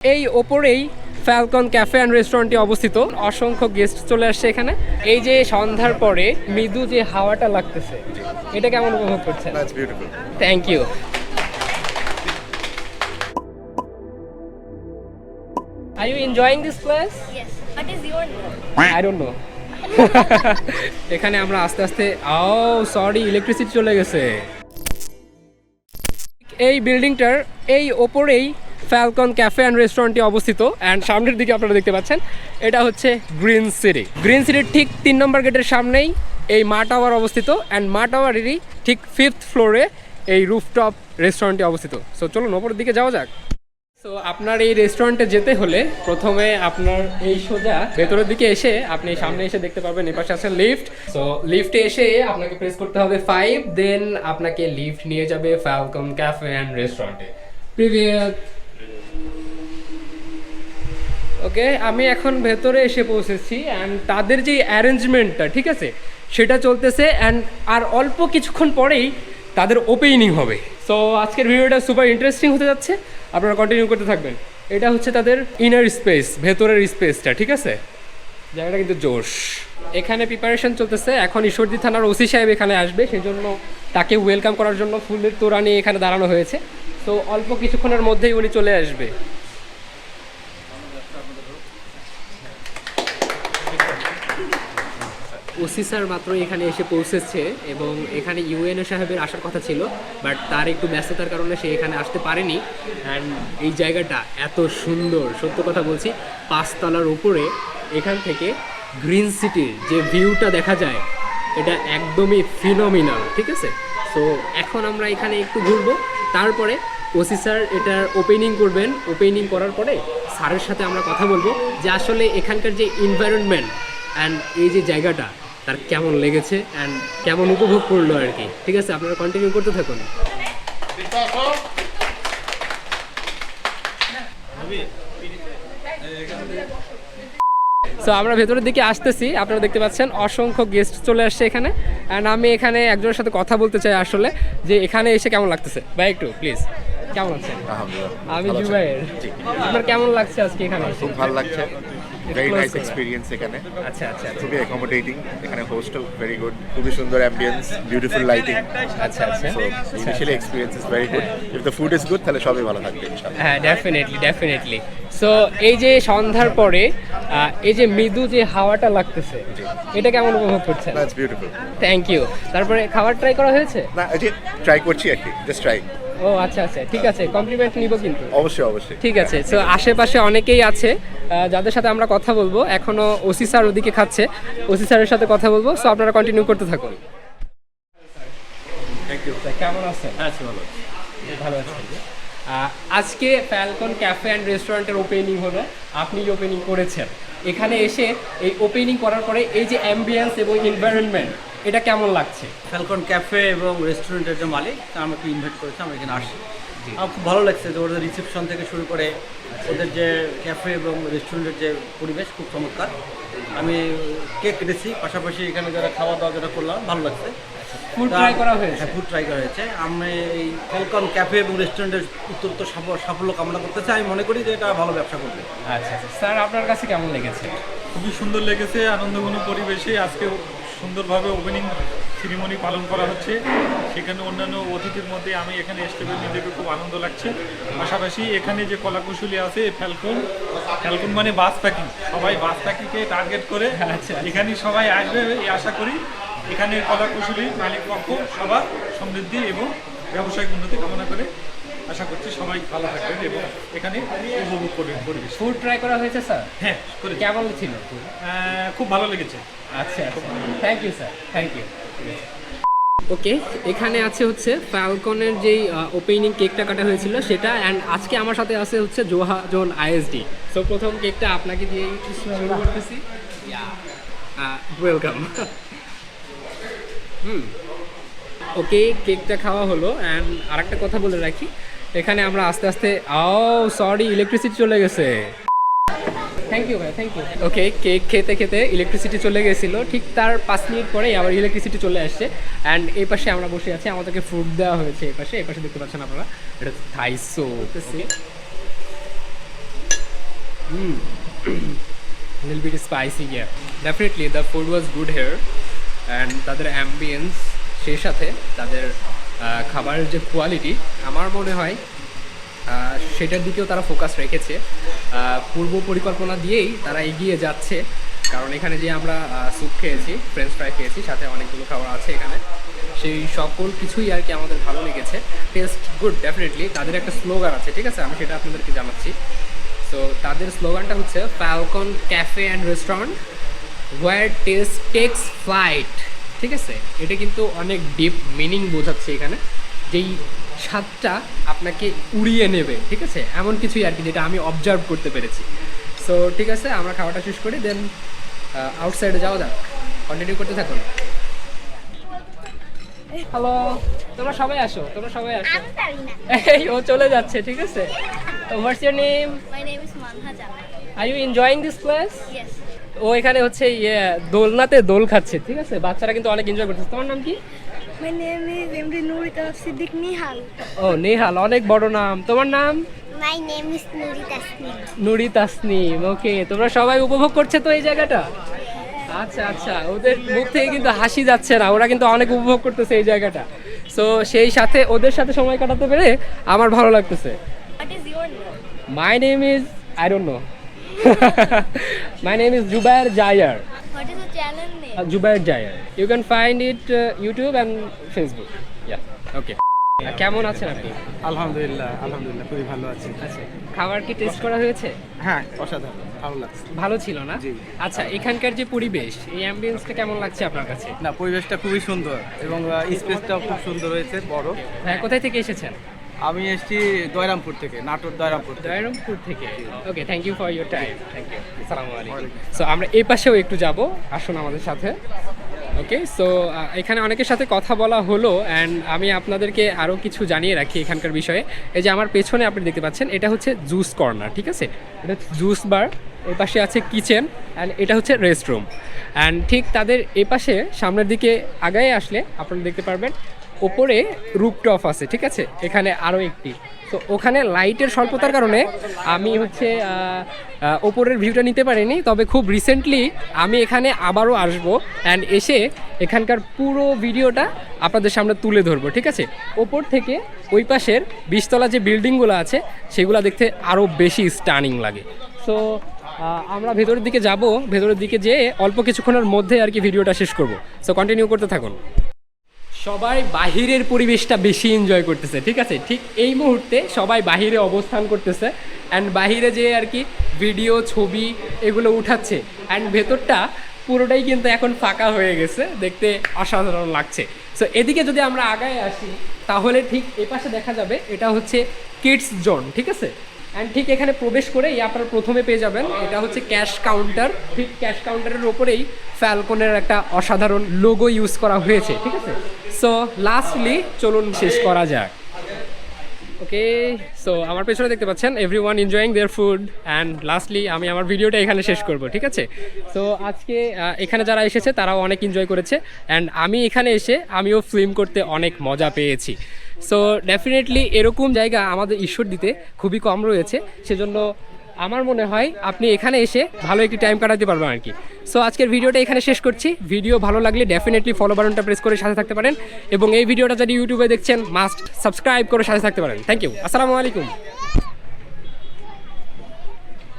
এই ওপরেই Falcon cafe and রেস্টুরেন্টটি অবস্থিত অসংখ্য গেস্ট চলে আসছে এখানে এই যে সন্ধ্যার পরে মৃদু যে হাওয়াটা লাগতেছে এটা কেমন উপভোগ করছেন beautiful. Thank you R you enjoying this place Yes. What is your name? I don't know এখানে আমরা আস্তে আস্তে ও সরি ইলেকট্রিসিটি চলে গেছে এই বিল্ডিংটার এই ওপরেই ফ্যালকন ক্যাফে অ্যান্ড রেস্টুরেন্টটি অবস্থিত। অ্যান্ড সামনের দিকে আপনারা দেখতে পাচ্ছেন, এটা হচ্ছে গ্রিন সিটি গ্রিন সিটির ঠিক তিন নম্বর গেটের সামনেই এই মা টাওয়ার অবস্থিত। অ্যান্ড মা টাওয়ারেরই ঠিক ফিফথ ফ্লোরে এই রুফটপ রেস্টুরেন্টটি অবস্থিত। সো চলুন ওপরের দিকে যাওয়া যাক। সো আপনার এই রেস্টুরেন্টে যেতে হলে প্রথমে আপনার এই সোজা ভেতরের দিকে এসে আপনি সামনে এসে দেখতে পাবেন এপাশে আছে লিফট সো লিফটে এসে আপনাকে প্রেস করতে হবে ফাইভ দেন আপনাকে লিফট নিয়ে যাবে ফ্যালকন ক্যাফে অ্যান্ড রেস্টুরেন্টে প্রিভিয়াস ওকে আমি এখন ভেতরে এসে পৌঁছেছি অ্যান্ড তাদের যে অ্যারেঞ্জমেন্টটা ঠিক আছে? সেটা চলতেছে অ্যান্ড আর অল্প কিছুক্ষণ পরেই তাদের ওপেনিং হবে। সো আজকের ভিডিওটা সুপার ইন্টারেস্টিং হতে যাচ্ছে। আপনারা কন্টিনিউ করতে থাকবেন। এটা হচ্ছে তাদের ইনার স্পেস ভেতরের স্পেসটা ঠিক আছে? জায়গাটা কিন্তু জোশ। এখানে প্রিপারেশন চলতেছে। এখন ঈশ্বরদী থানার ওসি সাহেব এখানে আসবে। সেজন্য তাকে ওয়েলকাম করার জন্য ফুলের তোড়া নিয়ে এখানে দাঁড়ানো হয়েছে। তো অল্প কিছুক্ষণের মধ্যেই উনি চলে আসবে। ওসি স্যার মাত্র এখানে এসে পৌঁছেছে এবং এখানে ইউএনও সাহেবের আসার কথা ছিল বাট তার একটু ব্যস্ততার কারণে সে এখানে আসতে পারেনি। অ্যান্ড এই জায়গাটা এত সুন্দর, সত্য কথা বলছি, পাঁচতলার উপরে এখান থেকে গ্রিন সিটির যে ভিউটা দেখা যায়, এটা একদমই ফিনোমিনাল ঠিক আছে? সো এখন আমরা এখানে একটু ঘুরবো, তারপরে ওসি স্যার এটার ওপেনিং করবেন। ওপেনিং করার পরে স্যারের সাথে আমরা কথা বলব যে আসলে এখানকার যে এনভায়রনমেন্ট অ্যান্ড এই যে জায়গাটা তার কেমন লেগেছে অ্যান্ড কেমন উপভোগ করল আর কি। ঠিক আছে আপনারা কন্টিনিউ করতে থাকুন। সো আমরা ভেতরের দিকে আসতেছি। আপনারা দেখতে পাচ্ছেন অসংখ্য গেস্ট চলে আসছে এখানে। অ্যান্ড আমি এখানে একজনের সাথে কথা বলতে চাই আসলে যে এখানে এসে কেমন লাগতেছে? ভাই একটু প্লিজ কেমন আছেন? আমি? জুবাইর। আপনার কেমন লাগছে আজকে এখানে? খুব ভালো লাগছে। ভেরি নাইস এক্সপিরিয়েন্স এখানে। আচ্ছা আচ্ছা আচ্ছা। খুবই অ্যাকোমোডেটিং এখানে হোস্টও ভেরি গুড খুবই সুন্দর অ্যাম্বিয়েন্স বিউটিফুল লাইটিং আচ্ছা আচ্ছা। Initially experience is very good if the food is good তাহলে সবই ভালো থাকবে ইনশাআল্লাহ। হ্যাঁ ডেফিনেটলি ডেফিনেটলি সো এই যে সন্ধ্যার পরে এই যে মৃদু যে হাওয়াটা লাগতেছে এটা কেমন উপভোগ করছেন? দ্যাটস বিউটিফুল থ্যাংক ইউ তারপরে খাবার ট্রাই করা হয়েছে? না এই যে ট্রাই করছি আর কি জাস্ট ট্রাই ও আচ্ছা আচ্ছা। ঠিক আছে কমপ্লিমেন্ট নিব কিন্তু। অবশ্যই অবশ্যই। ঠিক আছে সো আশেপাশে অনেকেই আছে যাদের সাথে আমরা কথা বলব এখনও ওসি স্যার ওদিকে খাচ্ছে ওসি স্যারের সাথে কথা বলব সো আপনারা কন্টিনিউ করতে থাকুন। কেমন আছেন? হ্যাঁ ভালো ভালো আছেন আজকে ফ্যালকন ক্যাফে অ্যান্ড রেস্টুরেন্টের ওপেনিং হলো আপনি ওপেনিং করেছেন। এখানে এসে এই ওপেনিং করার পরে এই যে অ্যাম্বিয়েন্স এবং এনভায়রনমেন্ট এটা কেমন লাগছে? ফ্যালকন ক্যাফে এবং রেস্টুরেন্টের যে মালিক তারা আমাকে ইনভাইট করেছে আমি এখানে আসি আমার খুব ভালো লাগছে যে ওদের রিসেপশন থেকে শুরু করে ওদের যে ক্যাফে এবং রেস্টুরেন্টের যে পরিবেশ খুব চমৎকার। আমি কেক কেটেছি পাশাপাশি এখানে যারা খাওয়া দাওয়া যেটা করলাম ভালো লাগছে। ফুড ট্রাই করা হয়েছে? হ্যাঁ ফুড ট্রাই করা হয়েছে। আমি এই ফ্যালকন ক্যাফে এবং রেস্টুরেন্টের উত্তরোত্তর সাফ- সাফল্য কামনা করতেছি। আমি মনে করি যে এটা ভালো ব্যবসা করবে। আচ্ছা আচ্ছা। স্যার আপনার কাছে কেমন লেগেছে? খুবই সুন্দর লেগেছে আনন্দঘন পরিবেশে আজকে সুন্দরভাবে ওপেনিং সেরিমনি পালন করা হচ্ছে। সেখানে অন্যান্য অতিথির মধ্যে আমি এখানে পেরে নিজেকে খুব আনন্দ লাগছে। পাশাপাশি এখানে যে কলাকুশলী আছে ফ্যালকন ফ্যালকন মানে বাস প্যাকিং সবাই বাস প্যাকিংকে টার্গেট করে। আচ্ছা। এখানে সবাই আসবে এই আশা করি। এখানে কলাকুশলী মালিক পক্ষ সবার সমৃদ্ধি এবং ব্যবসায়িক উন্নতি কামনা করে আশা করছি সবাই ভালো থাকবেন এবং এখানে উপভোগ করবেন পরিবেশ। ফুড ট্রাই করা হয়েছে স্যার হ্যাঁ করে কেমন ছিল? খুব ভালো লেগেছে। আচ্ছা আচ্ছা। Thank you sir thank you okay এখানে আছে হচ্ছে ফ্যালকনের যেই ওপেনিং কেকটা কাটা হয়েছিল সেটা অ্যান্ড আজকে আমার সাথে আছে হচ্ছে জোহা জোন আইএসডি সো প্রথম কেকটা আপনাকে দিয়ে শুরু করতেছি। ওয়েলকাম হুম। ওকে কেকটা খাওয়া হলো অ্যান্ড আরেকটা কথা বলে রাখি। এখানে আমরা আস্তে আস্তে আও সরি ইলেকট্রিসিটি চলে গেছে। থ্যাংক ইউ ভাই থ্যাংক ইউ ওকে কেক খেতে খেতে ইলেকট্রিসিটি চলে গেছিল। ঠিক তার পাঁচ মিনিট পরেই আবার ইলেকট্রিসিটি চলে আসছে। অ্যান্ড এই পাশে আমরা বসে আছি আমাদেরকে ফ্রুট দেওয়া হয়েছে এই পাশে। এই পাশে দেখতে পাচ্ছেন আপনারা এটা Thai Thai so little bit spicy yeah definitely the food was good here. And তাদের অ্যাম্বিয়েন্স সেই সাথে তাদের খাবারের যে কোয়ালিটি আমার মনে হয় সেটার দিকেও তারা ফোকাস রেখেছে। পূর্ব পরিকল্পনা দিয়েই তারা এগিয়ে যাচ্ছে। কারণ এখানে যে আমরা স্যুপ খেয়েছি ফ্রেঞ্চ ফ্রাই খেয়েছি, সাথে অনেকগুলো খাবার আছে এখানে। সেই সকল কিছুই আর কি আমাদের ভালো লেগেছে। টেস্ট গুড ডেফিনেটলি তাদের একটা স্লোগান আছে, ঠিক আছে? আমি সেটা আপনাদেরকে জানাচ্ছি। সো তাদের স্লোগানটা হচ্ছে Falcon cafe and restaurant where taste takes flight ঠিক আছে? এটা কিন্তু অনেক ডিপ মিনিং বোঝাচ্ছে এখানে যেই স্বাদটা আপনাকে উড়িয়ে নেবে ঠিক আছে? এমন কিছুই আর কি যেটা আমি অবজার্ভ করতে পেরেছি। সো ঠিক আছে আমরা খাওয়াটা শেষ করি দেন আউটসাইডে যাওয়া যাক। কন্টিনিউ করতে থাকুন। হ্যালো তোমরা সবাই আসো তোমরা সবাই আসো। এই ও চলে যাচ্ছে ঠিক আছে? তো what's your name my name is Manha Zaman are you enjoying this place yes ও এখানে হচ্ছে ইয়ে দোলনাতে দোল খাচ্ছে ঠিক আছে? বাচ্চারা কিন্তু অনেক এনজয় করতেছে। তোমার নাম কি? My name is MD Nurita Siddique Nihal ও নেহাল অনেক বড় নাম। তোমার নাম? My name is Nuri Tasnim okay তোমরা সবাই উপভোগ করছে তো এই জায়গাটা? আচ্ছা আচ্ছা। ওদের মুখ থেকে কিন্তু হাসি যাচ্ছে না। ওরা কিন্তু অনেক উপভোগ করতেছে এই জায়গাটা। সো সেই সাথে ওদের সাথে সময় কাটাতে পেরে আমার ভালো লাগতেছে। My name is I don't know my name is Jubair Jair what is the channel name uh, Jubair Jair. You can find it uh, YouTube and Facebook. Yeah. Okay. কেমন আছেন আপনি? আলহামদুলিল্লাহ আলহামদুলিল্লাহ খুবই ভালো আছি। আচ্ছা। খাবার কি টেস্ট করা হয়েছে? হ্যাঁ অসাধারণ। ভালো লাগছে। ভালো ছিল না? আচ্ছা এখানকার যে পরিবেশ এই অ্যাম্বিয়েন্সটা কেমন লাগছে আপনার কাছে? না পরিবেশটা খুবই সুন্দর এবং স্পেসটাও খুব সুন্দর হয়েছে বড়। হ্যাঁ কোথায় থেকে এসেছেন? আমি এসেছি দয়রামপুর থেকে নাটোর দয়রামপুর থেকে। জয়রামপুর থেকে। Okay thank you for your time thank you আসসালামু। আলাইকুম সো আমরা এই পাশেও একটু যাব আসুন আমাদের সাথে। ওকে সো এখানে অনেকের সাথে কথা বলা হলো অ্যান্ড আমি আপনাদেরকে আরও কিছু জানিয়ে রাখি এখানকার বিষয়ে। এই যে আমার পেছনে আপনি দেখতে পাচ্ছেন এটা হচ্ছে জুস কর্নার ঠিক আছে? এটা জুস বার এর পাশে আছে কিচেন অ্যান্ড এটা হচ্ছে রেস্টরুম অ্যান্ড ঠিক তাদের এ পাশে সামনের দিকে আগায় আসলে আপনারা দেখতে পারবেন ওপরে রুপটপ আছে, ঠিক আছে? এখানে আরও একটি। তো ওখানে লাইটের স্বল্পতার কারণে আমি হচ্ছে ওপরের ভিউটা নিতে পারিনি। তবে খুব রিসেন্টলি আমি এখানে আবারও আসব অ্যান্ড এসে এখানকার পুরো ভিডিওটা আপনাদের সামনে তুলে ধরবো, ঠিক আছে? ওপর থেকে ওই পাশের বিশতলা যে বিল্ডিংগুলো আছে, সেগুলো দেখতে আরও বেশি স্টানিং লাগে। সো আমরা ভেতরের দিকে যাব। ভেতরের দিকে যেয়ে অল্প কিছুক্ষণের মধ্যে আর কি ভিডিওটা শেষ করব। সো কন্টিনিউ করতে থাকুন। সবাই বাহিরের পরিবেশটা বেশি এনজয় করতেছে, ঠিক আছে? ঠিক এই মুহূর্তে সবাই বাহিরে অবস্থান করতেছে অ্যান্ড বাহিরে যে আর কি ভিডিও ছবি এগুলো উঠাচ্ছে অ্যান্ড ভেতরটা পুরোটাই কিন্তু এখন ফাঁকা হয়ে গেছে, দেখতে অসাধারণ লাগছে। সো এদিকে যদি আমরা আগায় আসি, তাহলে ঠিক এ পাশে দেখা যাবে, এটা হচ্ছে কিডস জোন ঠিক আছে? অ্যান্ড ঠিক এখানে প্রবেশ করেই আপনারা প্রথমে পেয়ে যাবেন। এটা হচ্ছে ক্যাশ কাউন্টার। ঠিক ক্যাশ কাউন্টারের ওপরেই ফ্যালকনের একটা অসাধারণ লোগো ইউজ করা হয়েছে, ঠিক আছে? সো লাস্টলি চলুন শেষ করা যাক। ওকে সো আমার পেছনে দেখতে পাচ্ছেন everyone enjoying their food and lastly আমি আমার ভিডিওটা এখানে শেষ করব, ঠিক আছে? সো আজকে এখানে যারা এসেছে, তারাও অনেক এনজয় করেছে। অ্যান্ড আমি এখানে এসে, আমিও ফিল্ম করতে অনেক মজা পেয়েছি। সো ডেফিনেটলি এরকম জায়গা আমাদের ঈশ্বর দিতে খুবই কম রয়েছে। সেজন্য আমার মনে হয় আপনি এখানে এসে ভালো একটি টাইম কাটাতে পারবেন আর কি। সো আজকের ভিডিওটা এখানে শেষ করছি। ভিডিও ভালো লাগলে ডেফিনেটলি ফলো বাটনটা প্রেস করে সাথে থাকতে পারেন। এবং এই ভিডিওটা যদি ইউটিউবে দেখছেন মাস্ট সাবস্ক্রাইব করে সাথে থাকতে পারেন। থ্যাংক ইউ আসসালামু আলাইকুম।